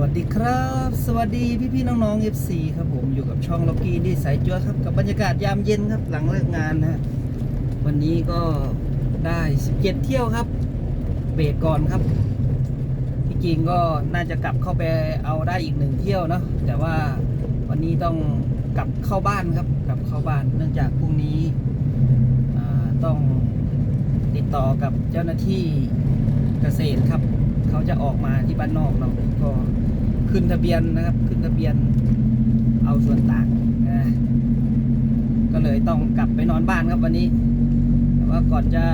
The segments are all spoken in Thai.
วัสดีครับ สวัสดีพี่พี่ๆน้องๆ FC ครับผมอยู่กับช่องล็อกกี้ที่สายจัวครับกับบรรยากาศยามเย็นครับหลังเลิกงานนะฮะวันนี้ก็ได้ 17 เที่ยวครับ เบรกก่อนครับที่จริงก็น่าจะกลับเข้าไปเอาได้อีกหนึ่งเที่ยวเนาะแต่ว่าวันนี้ต้องกลับเข้าบ้านครับ กลับเข้าบ้านเนื่องจากพรุ่งนี้ต้องติดต่อกับเจ้าหน้าที่เกษตรครับ เขาจะออกมาที่บ้านนอกเราก็ขึ้นทะเบียนนะครับ ขึ้นทะเบียนเอาส่วนต่างนะก็เลยต้องกลับไปนอนบ้านครับวันนี้ แต่ว่าก่อนจะ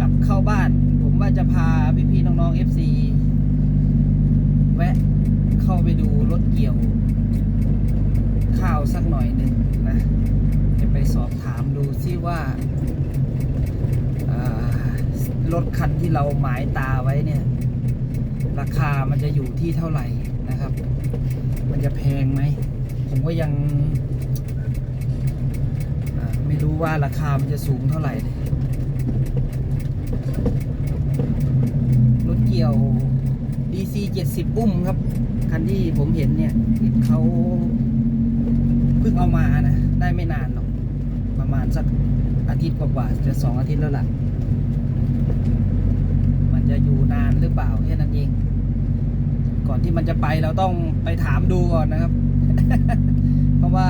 กลับเข้าบ้าน ผมว่าจะพาพี่ๆน้องๆ FC แวะเข้าไปดูรถเกี่ยว ข้าวสักหน่อยหนึ่งนะจะไปสอบถามดูซิว่าอ่า รถคันที่เราหมายตาไว้เนี่ย ราคามันจะอยู่ที่เท่าไหร่นะครับ มันจะแพงไหม ผมก็ยังไม่รู้ว่าราคามันจะสูงเท่าไหร่เลยรถเกี่ยว DC 70 อุ้มครับ คันที่ผมเห็นเนี่ยเขาเพิ่งเอามานะ ได้ไม่นานหรอก ประมาณสักอาทิตย์กว่าๆจะสองอาทิตย์แล้วล่ะ จะอยู่นานหรือเปล่าแค่นั้นเอง ก่อนที่มันจะไปเราต้องไปถามดูก่อนนะครับ เพราะว่า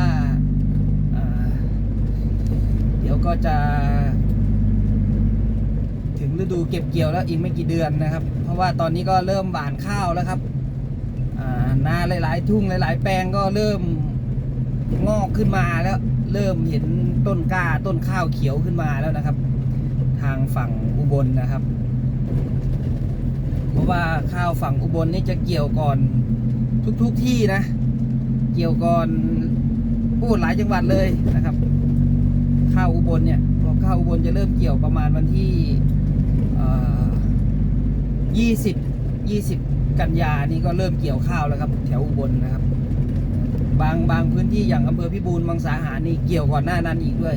าเดี๋ยวก็จะ ถึงฤดูเก็บเกี่ยวแล้วอีกไม่กี่เดือนนะครับ เพราะว่าตอนนี้ก็เริ่มหว่านข้าวแล้วครับานาหลาย ๆ ทุ่งหลาย ๆ แปลงก็เริ่มงอกขึ้นมาแล้ว เริ่มเห็นต้นกล้าต้นข้าวเขียวขึ้นมาแล้วนะครับ ทางฝั่งอุบลนะครับ เพราะว่าข้าวฝั่งอุบลนี่จะเกี่ยวก่อนทุกๆทที่นะ เกี่ยวก่อนพูดหลายจังหวัดเลยนะครับ ข้าวอุบลเนี่ยพอข้าวอุบลจะเริ่มเกี่ยวประมาณวันที่ยี่สิบยี่สิบกันยานี่ก็เริ่มเกี่ยวข้าวแล้วครับ แถวอุบลนะครับ บางบางพื้นที่อย่างอำเภอพิบูลมังสาหารนี่เกี่ยวก่อนหน้านั้นอีกด้วย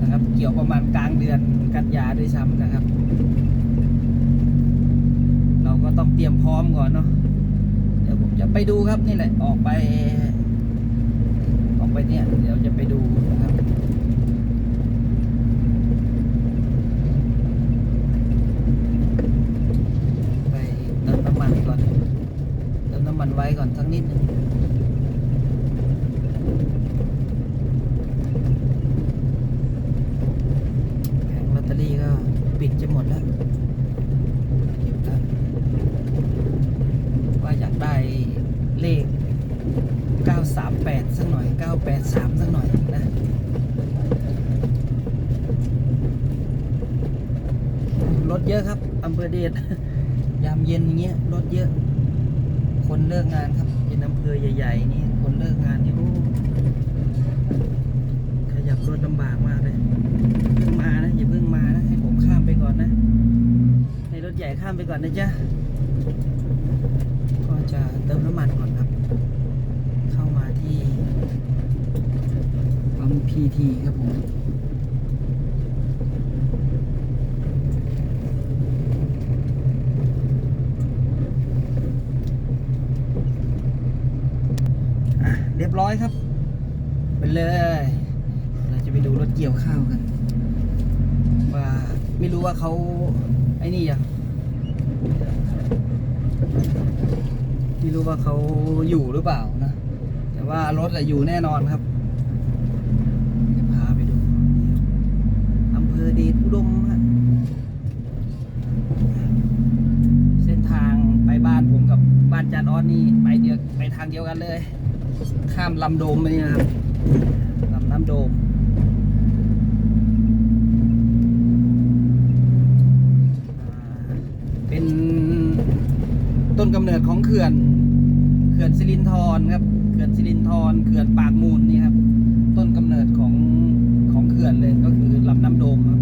นะครับ เกี่ยวประมาณกลางเดือนกันยาด้วยซ้ำนะครับ ก็ต้องเตรียมพร้อมก่อนเนาะเดี๋ยวผมจะไปดูครับนี่แหละออกไป ออกไปเนี่ย เดี๋ยวจะไปดูนะครับไปเติมน้ำมันก่อนเติมน้ำมันไว้ก่อนสักนิดนึงแผงลอตเตอรี่ก็ปิดจะหมดแล้ว เก็บแล้วว่าอยากได้เลข 938 สักหน่อย 983 สักหน่อยนะ รถเยอะครับอำ เดชยามเย็นอย่างเงี้ยรถเยอะ คนเลิกงานครับเป็นอำเภอใหญ่ๆนี่คนเลิกงานนี่โอ้ขยับรถลำบากมากเลยเพิ่งมานะอย่าเพิ่งมานะให้ผมข้ามไปก่อนนะ ให้รถใหญ่ข้ามไปก่อนนะจ๊ะก็จะเติมน้ำมันก่อนครับ เข้ามาที่ปั๊มพีทีครับผม เรียบร้อยครับไปเลย เราจะไปดูรถเกี่ยวข้าวกัน ว่าไม่รู้ว่าเขาไอ้นี่ยังไม่รู้ว่าเขาอยู่หรือเปล่านะ แต่ว่ารถอะอยู่แน่นอนครับจะพาไปดูอำเภอเดชอุดมฮะเส้นทางไปบ้านผมกับบ้านจานออสนี่ไปเดียวไปทางเดียวกันเลย ข้ามลำโดมไปนี่นะครับลำน้ำโดมเป็นต้นกำเนิดของเขื่อนเขื่อนสิรินธรครับเขื่อนสิรินธรเขื่อนปากมูลนี่ครับ ต้นกำเนิดของของเขื่อนเลยก็คือลำน้ำโดมครับ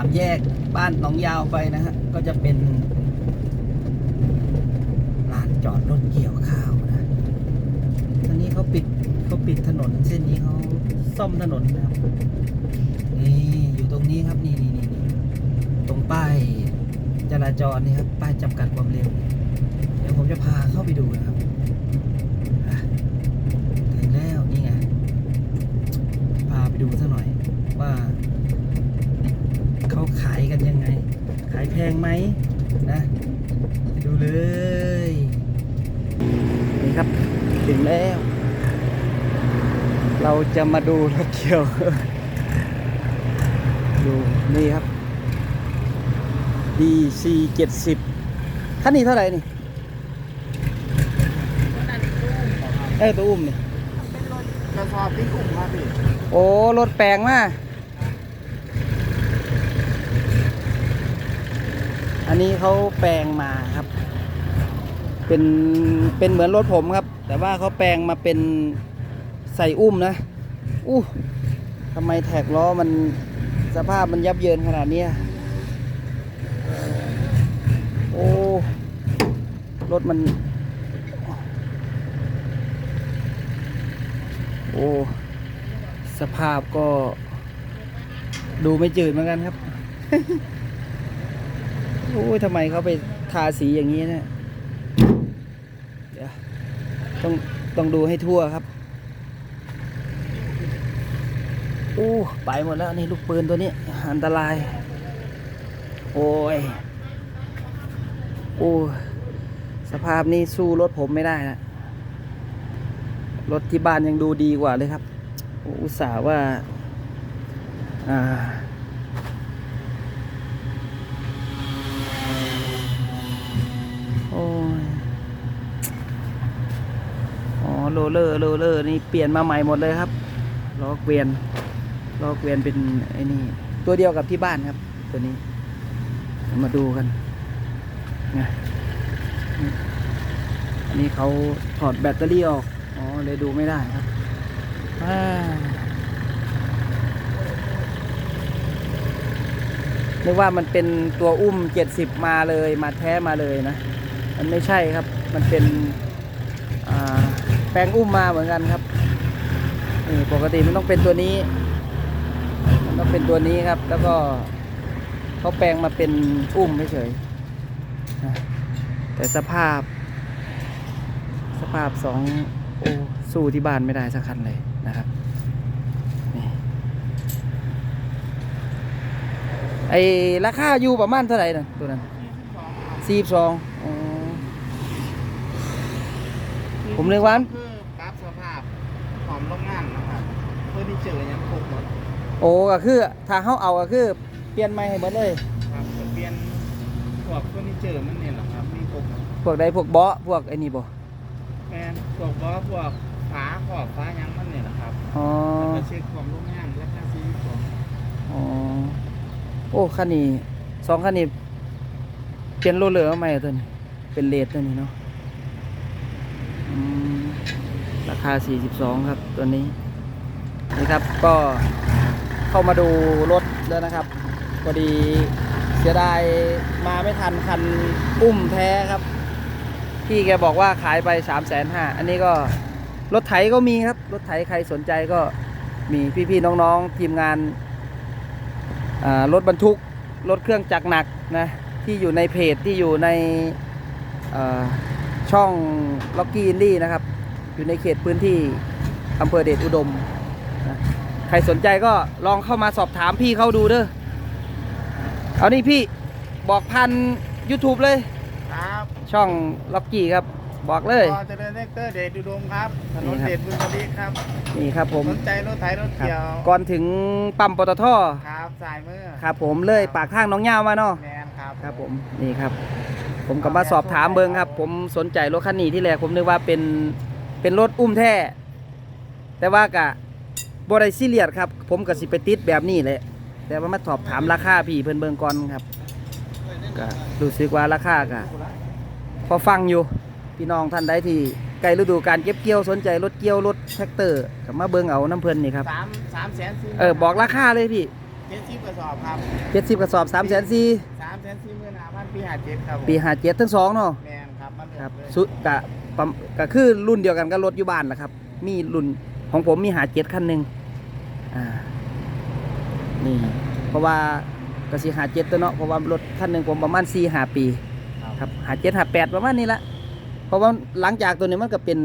อามแยกบ้านหนองยาว ไปนะฮะ ก็จะเป็นลานจอดรถเกี่ยวข้าวนะตอนนี้เขาปิดเขาปิดถนนเส้นนี้เขาซ่อมถนนนะครับ นี่อยู่ตรงนี้ครับนี่นี่นี่ตรงป้ายจราจรนี่ครับ ป้ายจำกัดความเร็ว เดี๋ยวผมจะพาเข้าไปดูนะครับถึงแล้วนี่ไง พาไปดูสักหน่อยว่าเขาขายกันยังไง ขายแพงไหมนะไปดูเลย นี่ครับถึงแล้ว เราจะมาดูรถเกี่ยว ดูนี่ครับ DC 70คันนี้เท่าไหร่นี่เอ้ยตัวอุ้มนี่เป็นรถกระสอบที่อุ้มครับพี่ โอ้ รถแปลงมา อันนี้เขาแปลงมาครับ เป็นเป็นเหมือนรถผมครับ แต่ว่าเขาแปลงมาเป็นใส่อุ้มนะอู้ทำไมแท็กล้อมันสภาพมันยับเยินขนาดนี้โอ้รถมัน โอ้สภาพก็ดูไม่จืดเหมือนกันครับ โอ้ยทำไมเขาไปทาสีอย่างนี้เนี่ยเดี๋ยวต้องต้องดูให้ทั่วครับโอ้ไปหมดแล้วนี่ลูกปืนตัวนี้ อันตราย โอ้ยโอ้สภาพนี้สู้รถผมไม่ได้นะรถที่บ้านยังดูดีกว่าเลยครับอุตส่าห์ว่า อ่า โอ้ย อ๋อ โรเลอร์โรเลอร์นี่เปลี่ยนมาใหม่หมดเลยครับล้อเกวียนล้อเกวียนเป็นไอ้นี่ตัวเดียวกับที่บ้านครับ ตัวนี้ มาดูกันนะอันนี้เขาถอดแบตเตอรี่ออก อ๋อ เลยดูไม่ได้ครับนึกว่ามันเป็นตัวอุ้มเจ็ดสิบมาเลย มาแท้มาเลยนะ มันไม่ใช่ครับ มันเป็น แปลงอุ้มมาเหมือนกันครับนี่ปกติมันต้องเป็นตัวนี้ มันต้องเป็นตัวนี้ครับ แล้วก็เขาแปลงมาเป็นอุ้มเฉยแต่สภาพ สภาพสองโอ้สู้ที่บ้านไม่ได้สักคันเลยนะครับนี่ไอราคาอยู่ประมาณเท่าไหร่นะตัวนั้นสี่สองอ๋อ ผมเลยว่า คือปรับสภาพหอมโรงงานนะครับเพื่อที่เจอยังครบหมดโอ้ก็คือถ้าเขาเอาก็คือ เปลี่ยนใหม่ให้หมดเลย ครับจะเปลี่ยนพวกเฟอร์นิเจอร์มันเนี่ยแหละครับมีครบหมดพวกใดพวกเบาะพวกไอ้นี่บ่แมนพวกล้อพวกฝาขอบฝาหยังมันเนี่ยแหละครับอ๋อแล้วก็เช็คของโรงงานราคาซีของอ๋อโอ้คันนี้สองคันนี้เปลี่ยนโรลเลอร์มาใหม่ตัวนี้เป็นเลดตัวนี้เนาะอืมรา คา 42 ครับตัวนี้นี่ครับก็เข้ามาดูรถแล้วนะครับพอดีเสียดายมาไม่ทันคันอุ้มแท้ครับพี่แกบอกว่าขายไป3ามแสนห้าอันนี้ก็รถไถก็มีครับ รถไถใครสนใจก็มีพี่ๆน้องๆทีมงานรถบรรทุก รถเครื่องจักรหนักนะที่อยู่ในเพจที่อยู่ในช่องล็อกกี้อินดี้นะครับ อยู่ในเขตพื้นที่อำเภอเดชอุดมนะใครสนใจก็ลองเข้ามาสอบถามพี่เขาดูเด้อเอานี่พี่บอกพัน YouTube เลย ครับช่องล็อกกี้ครับ บอกเลย พอเจริญเนกเตอร์เดชอุดมครับ ถนนนี่ครับเดชบุญทวีครับนี่ครับผมสนใจรถไถรถครับเกี่ยว ก่อนถึงปั๊มปตทครับสายมือครับผมเลยปากทางน้องย่าวมาเนาะ แมนครับครับผมนี่ครับ ผมก็มาสอบถามเบิงครับ ผมสนใจรถคันนี้ที่แรกผมนึกว่าเป็น เป็นรถอุ้มแท้ แต่ว่ากะบริซีเรียสครับ ผมก็สิไปติดแบบนี้แหละแต่ว่ามาสอบถามราคาพี่เพิ่นเบิงก่อนครับก็รู้สึกว่าราคากะพอฟังอยู่พี่น้องท่านใดที่ใกล้ฤดูการเก็บเกี่ยวสนใจรถเกี่ยวรถแท็กเตอร์ก็มาเบิงเอาน้ำเพิ่นนี่ครับสามสามแสนสี่เออบอกราคาเลยพี่เจ็ดสิบกระสอบครับเจ็ดสิบกระสอบสามแสนสี่สามแสนสี่หมื่นห้าพันปีหาเจ็ดครับผมปีหาเจ็ดทั้งสองเนาะแมนครับมันครับเลยสุดกะ ปั๊มก็คือรุ่นเดียวกันกับรถอยู่บ้านแหละครับ มีรุ่นของผมมีหาเจ็ดคันหนึ่งอ่านี่เพราะว่ากสิหาเจ็ดตัวเนาะเพราะว่ารถคันหนึ่งผมประมาณสี่หาปีครับหาเจ็ดหาแปดประมาณนี้ละเพราะว่าหลังจากตัวนี้มันก็เป็น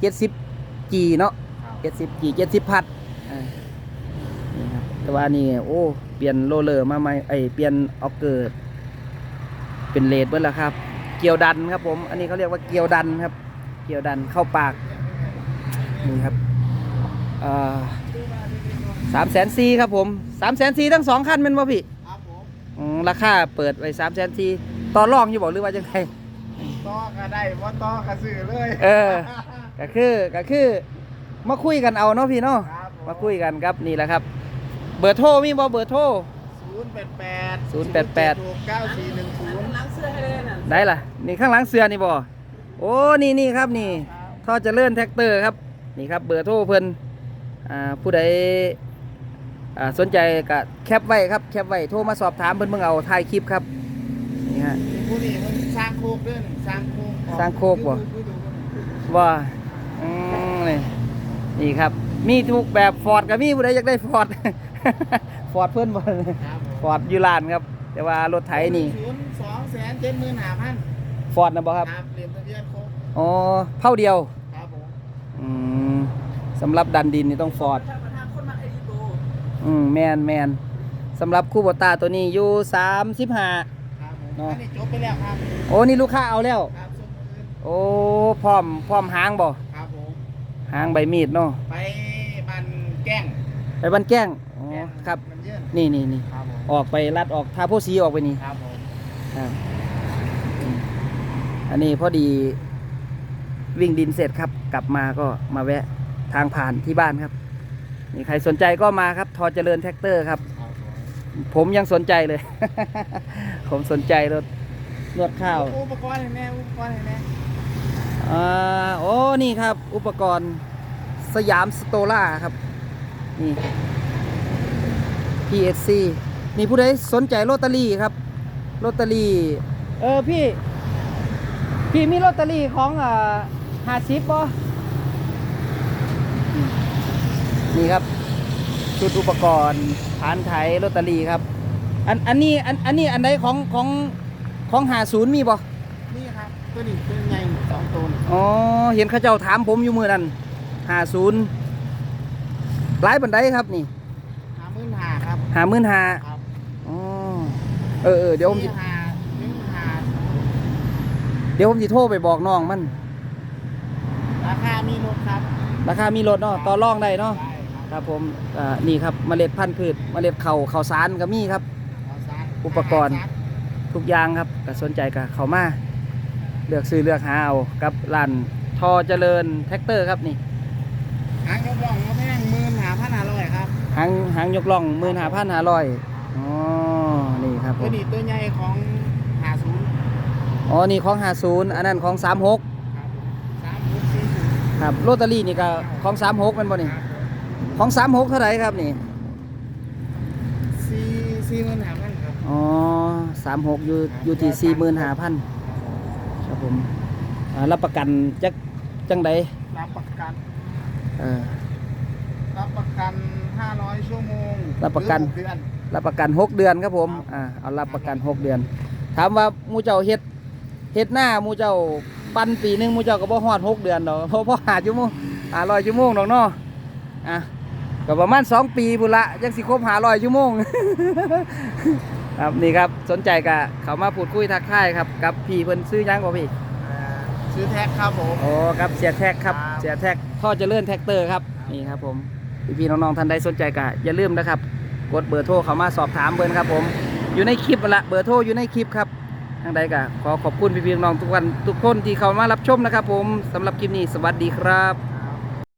เจ็ดสิบจีเนาะครับเจ็ดสิบจีเจ็ดสิบพัดอ่านี่ครับแต่ว่านี่โอ้เปลี่ยนโรลเลอร์มาใหม่ไอยเปลี่ยนออกเกิดเป็นเลดเบิ้แล้วครับ เกี่ยวดันครับผม อันนี้เขาเรียกว่าเกี่ยวดันครับ เกี่ยวดันเข้าปาก นี่ครับสามแสนสี่ครับผมสามแสนสี่ทั้งสองคันเป็นป่ะพี่ครับผมอืมราคาเปิดไว้สามแสนสี่ต่อรองอยู่บอกหรือว่าจังไงต่อก็ได้ว่าต่อก็ซื้อเลย เออ ก็คือก็คือ มาคุยกันเอาเนาะพี่เนาะครับผมาคุยกันครับนี่แหละครับ เบอร์โทรมีบ่เบอร์โทรศูนย์แปดแปด088หกเก้าสี่หนึ่งศูนย์ได้ล่ะ นี่ข้างหลังเสือนี่บ่ โอ้นี่นี่ครับนี่ท่อเจริญแท็กเตอร์ครับนี่ครับเบอร์โทรเพิ่นอ่าผู้ใดอ่าสนใจก็แคปไว้ครับแคปไว้โทรมาสอบถามเพิ่นเบิ่งเอาถ่ายคลิปครับนี่ฮะผู้นี้มันสร้างโคกด้วยนี่สร้างโคกออสร้างโคกบ่ดูดูดูดูว่าอืมนี่นี่ครับ มีทุกแบบฟอร์ดก็มีผู้ใดอยากได้ฟอร์ดฟอร์ดเพิ่นบ่ครับผมฟอร์ดยูรานครับ แต่ว่ารถไถนี่ศูนย์สองแสนเจ็ดหมื่นห้าพัน ฟอร์ดนะบ่ครับครับเหรียญทะเบียนโคกอ๋อเท่าเดียวครับผมอืมสำหรับดันดินนี่ต้องฟอร์ดอืมแมนแมนสำหรับคู่บตาตัวนี้อยู่สามสิบห้า ครับผมเนาะอันนี้จบไปแล้วครับโอ้นี่ลูกค้าเอาแล้ว ครับส่งคืนโอ้พร้อมพร้อมหางบ่ครับผมหางใบมีดเนาะไปบันแกล้งไปบันแก้งอ๋อแกล้งครับ มันเยื่นนี่นี่นี่ครับผมออกไปลัดออกทาโพสีออกไปนี่ครับผมครับอืม อันนี้พอดีวิ่งดินเสร็จครับ กลับมาก็มาแวะทางผ่านที่บ้านครับนี่ใครสนใจก็มาครับทอเจริญแท็กเตอร์ครับครับผมผมยังสนใจเลย ผมสนใจรถนวดข้าว อุปกรณ์เห็นไหมอุปกรณ์เห็นไหมอ่าโอ้นี่ครับ อุปกรณ์สยามสโตล่าครับ นี่ PSC นี่ผู้ใดสนใจลอตเตอรี่ครับลอตเตอรี่ เออพี่ พี่มีลอตเตอรี่ของอ่าหาชิปป่นี่ครับ ชุดอุปกรณ์ฐานไถลอตเตอรี่ครับ อันอันนี้อันอันนี้อันใดของของของหาศูนย์มีบ่นี่ครับตัวนี้ตัวใหญ่สองตัวนี่อ๋อเห็นเข้าเจ้าถามผมอยู่มือนั้นหาศูนย์หลายบันไดครับนี่หาหมื่นหาครับหาหมื่นหาครับอ๋อเออเออเดี๋ยวผมสินี่หาหนึ่งหา เดี๋ยวผมจะโทรไปบอกน้องมัน ราคามีลดครับราคามีลดเนาะต่อรองได้เนาะได้ครับครับผมอ่านี่ครับเมล็ดพันธุ์พืชเมล็ดเข่าวข่าวสารก็มีครับ เอาซะอุปกรณ์ทุกอย่างครับก็สนใจก็เข้ามาเลือกซื้อเลือกหาเอากับร้านทอเจริญแท็กเตอร์ครับนี่หางกระบอกมาแพงหมื่นหาพันห้าร้อยครับหางหางยกล่องหมื่นหาพันหาร้อยอ๋อนี่ครับผตัวมนี้ตัวใหญ่ของหาศูนย์ อ๋อ นี่ของหาศูนย์อันนั้นของสามหกครับสามหกสี่ศูนย์ครับโรตารี่นี่ก็ของสามหกมันบ่นี่ครับของสามหกเท่าไหร่ครับนี่สี่สี่หมื่นหาพันครับอ๋อสามหกอยู่อยู่ที่สี่หมื่นห้าพันครับผมอ่ารับประกันจักจังใดรับประกันเออรับประกันห้าร้อยชั่วโมงรับประกันหอหเดือนรับประกันหกเดือนครับผมครับอ่าเอารับประกันหกเดือน ถามว่าหมูเจ้าเฮ็ด เฮ็ดหน้าหมูเจ้าปันปีหนึงหมูเจ้าก็บ่ฮอดหกเดือนดอกเพราะเพราะหาชั่วโมงหาร้อยชั่วโมงดอกเนาะอะก็ประมาณสองปีพุ่นละยังสิครบหาร้อยชั่วโมงครับนี่ครับสนใจกะเขามาพูดคุยทักทายครับกับพี่เพิ่นซื้อหยังบ่พี่อ่าซื้อแท็กครับผมโอ้ครับเสียแท็กครับครับเสียแท็กท่อเจริญแท็กเตอร์ครับนี่ครับผมพี่ๆน้องๆท่านใดสนใจกะอย่าลืมนะครับ กดเบอร์โทรเขามาสอบถามเบอร์ครับผมอยู่ในคลิปนั่นละเบอร์โทรอยู่ในคลิปครับ ทางใดก็ขอขอบคุณพี่พี่น้องทุกวันทุกคนที่เข้ามารับชมนะครับผมสำหรับคลิปนี้สวัสดีครับ